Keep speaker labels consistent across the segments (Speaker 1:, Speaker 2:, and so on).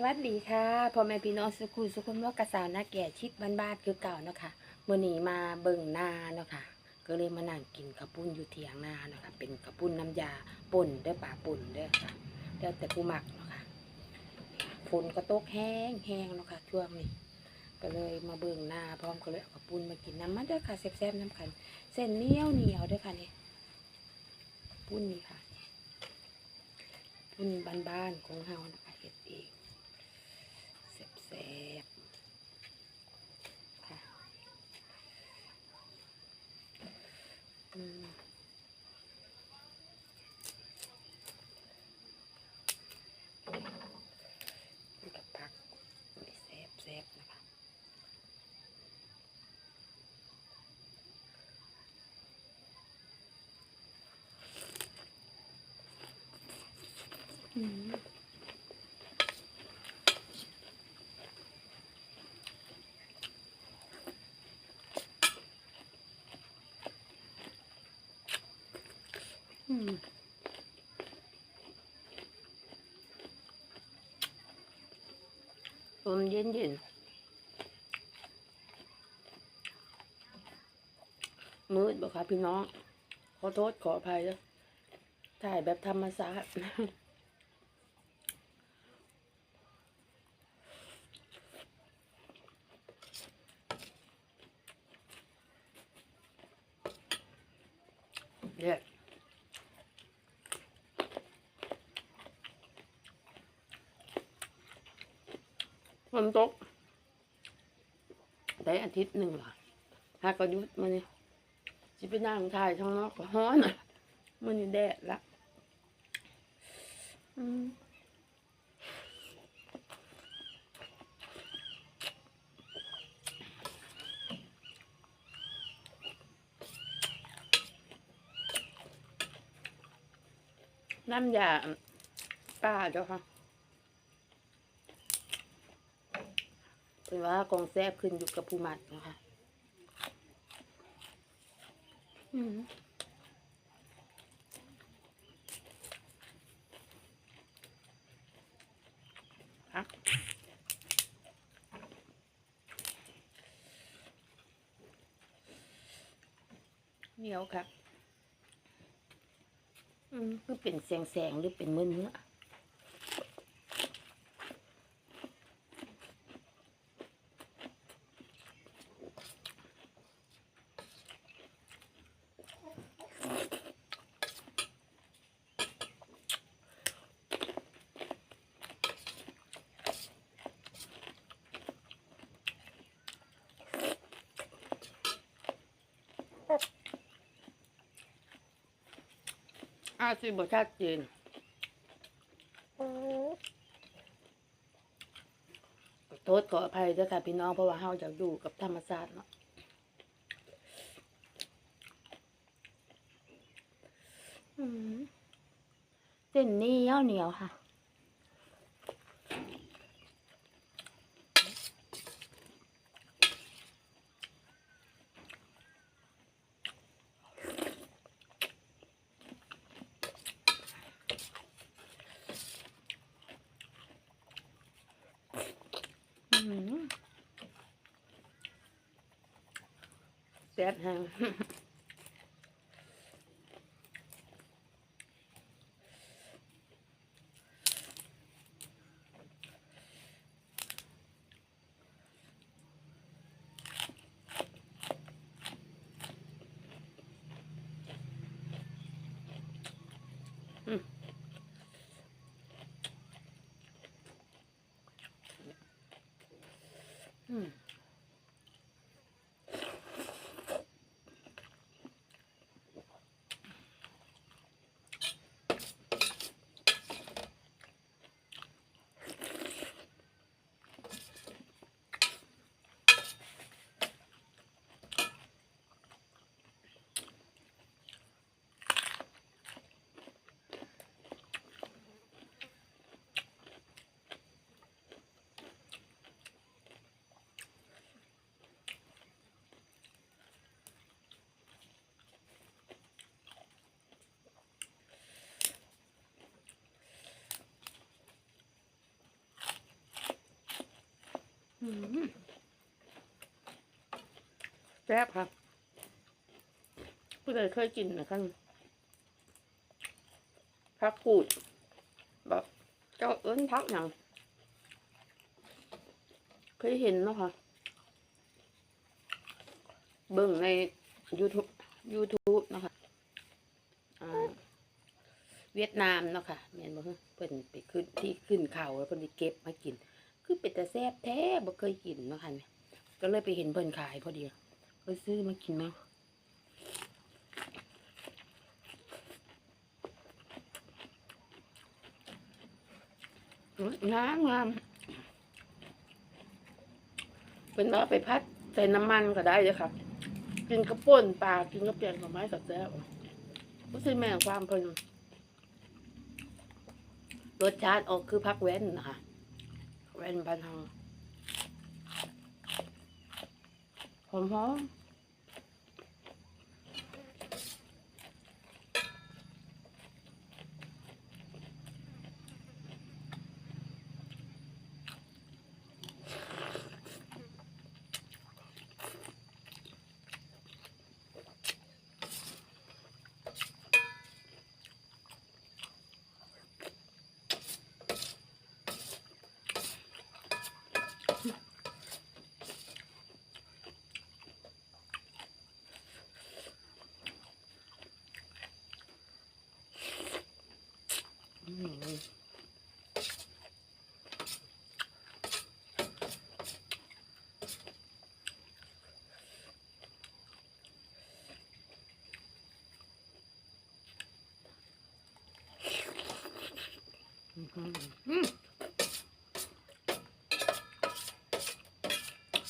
Speaker 1: สวัสดีค่ะพ่อแม่พี่น้องสุขุสุขุมว่ากระสาวหน้าแก่ชิดบ้านๆคือเก่าเนาะค่ะมื่อนี้มาเบิ่งนาเนาะค่ะ ก็เลยมานั่งกินข้าวปุ้นอยู่เถียงนาเนาะค่ะ เป็นข้าวปุ้นน้ำยาป่นด้อป่าป่นด้อค่ะแล้วแต่ผู้มักเนาะค่ะฝนก็ตกแห้งแห้งเนาะค่ะช่วงนี้ ก็เลยมาเบิ่งนาพร้อมก็เลยเอาข้าวปุ้นมากินน้ำมันด้อค่ะแซ่บๆน้ำกันเส้นเหนียวเหนียวๆด้อค่ะนี่ปุ้นนี่ค่ะปุ้นบ้านๆของเฮานะคะเฮ็ดเอง แซ่บค่ะอืมกับผักแซ่บแซ่บนะคะอืม ลมเย็นเย็นมืดบอกคะพี่น้อง ขอโทษขออภัยแล้วถ่ายแบบธรรมชาติเด็ด ฝนตกได้อาทิตย์หนึ่งเหรอถ้าก็ยุดมาเนี่ยจะไปนั่งถ่ายท้างนอกก็ฮ้อนมันนี่แดดละอืมน้ำยาป้าเจ้าค่ะ เป็นว่ากองแซบขึ้นอยู่กับผู้มัดนะคะอืมครับเหนียวครับอืมคือเป็นแสงแสงๆ หรือเป็นมือเนื้อ อาซีบชาติจีนโทษขออภัยด้วยค่ะพี่น้องเพราะว่าเฮาจะอยู่กับธรรมชาติเนาะเส้นเหนียวเหนียวค่ะ แซ่บแฮง แซ่บครับผู้ใดเคยกินนะครับพักกูดแบบเจ้าเอิ้นพักอย่างเคยเห็นเนาะค่ะเบิ่งใน YouTube YouTube เนาะค่ะเวียดนามเนาะค่ะแม่นบ่ฮะเพิ่นไปขึ้นที่ขึ้นเขาแล้วเพิ่นไปเก็บมากิน คือเป็นแต่แซ่บแท้บ่เคยกินเนาะค่ะเนี่ยก็เลยไปเห็นเพิ่นขายพอดีก็ซื้อมากินเนาะอุ๊ยงามงามเป็นว่าไปพัดใส่น้ำมันก็ได้เลยค่ะ กินกระป่นปลากินกระเปียนกับไม้กับแซ่บก็คือแม่งความเพลินรสชาติออกคือพักแว้นนะคะ แว้นพันทองหอมหอม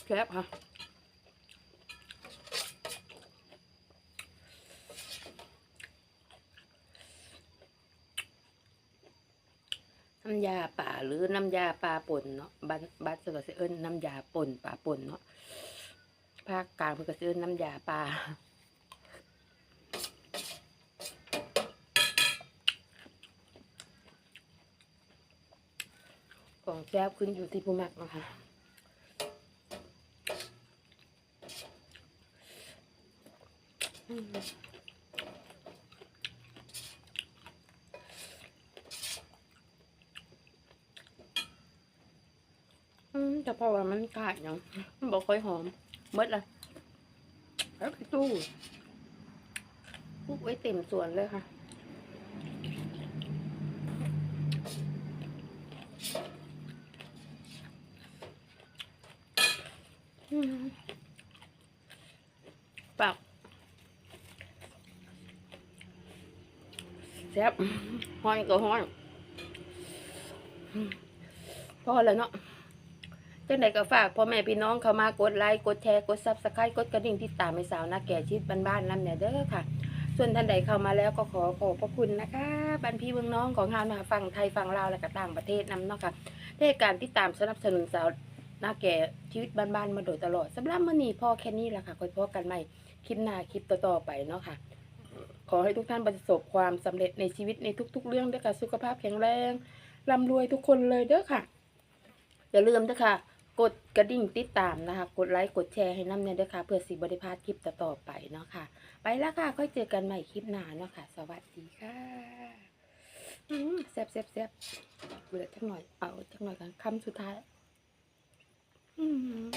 Speaker 1: แซ่บค่ะน้ำยาป่าหรือน้ำยาปลาป่นเนาะบัดบัดสก็สิเอิ้นน้ำยาป่นปลาป่นเนาะภาคกลางเพิ่นก็เอิ้นน้ำยาปลา ของแซ่บขึ้นอยู่ที่ผู้มักนะคะอืมแต่พราะว่ามันกาดเนาะมันบอกค่อยหอมเมดละแล้วไปตู้ปลูกไว้เต็มสวนเลยค่ะ ปากแซ่บห้อยก็ห้อยพอแล้วเนาะจังใดก็ฝากพ่อแม่พี่น้องเข้ามากดไลค์กดแชร์กดซับสไครต์กดกระดิ่งที่ตามให้สาวนาแก่ชิดบ้านๆนั่นเนี่ยเด้อค่ะ ส่วนท่านใดเข้ามาแล้วก็ขอขอบพระคุณนะคะบันพี่เมืองน้องของเฮานะคะฝั่งไทยฝั่งลาวและก็ต่างประเทศนํเนาะค่ะที่การติดตามสนับสนุนสาว นาแก่ชีวิตบ้านๆมาโดยตลอดสำหรับมื้อนี้พ่อแค่นี้ละค่ะค่อยพบกันใหม่คลิปหน้าคลิปต่อๆไปเนาะค่ะ ขอให้ทุกท่านประสบความสำเร็จในชีวิตในทุก ๆ เรื่องด้วยค่ะสุขภาพแข็งแรงร่ำรวยทุกคนเลยเด้อค่ะอย่าลืมเด้อค่ะ กดกระดิ่งติดตามนะคะ กดไลค์กดแชร์ให้น้ำเนี่ยด้วยค่ะเพื่อสิบริพลาดคลิปต่อๆไปเนาะค่ะ ไปแล้วค่ะค่อยเจอกันใหม่คลิปหน้าเนาะค่ะ สวัสดีค่ะแซ่บแซ่บแซ่บเบื่อจังหน่อยเอาจังหน่อยกันคำสุดท้าย 嗯。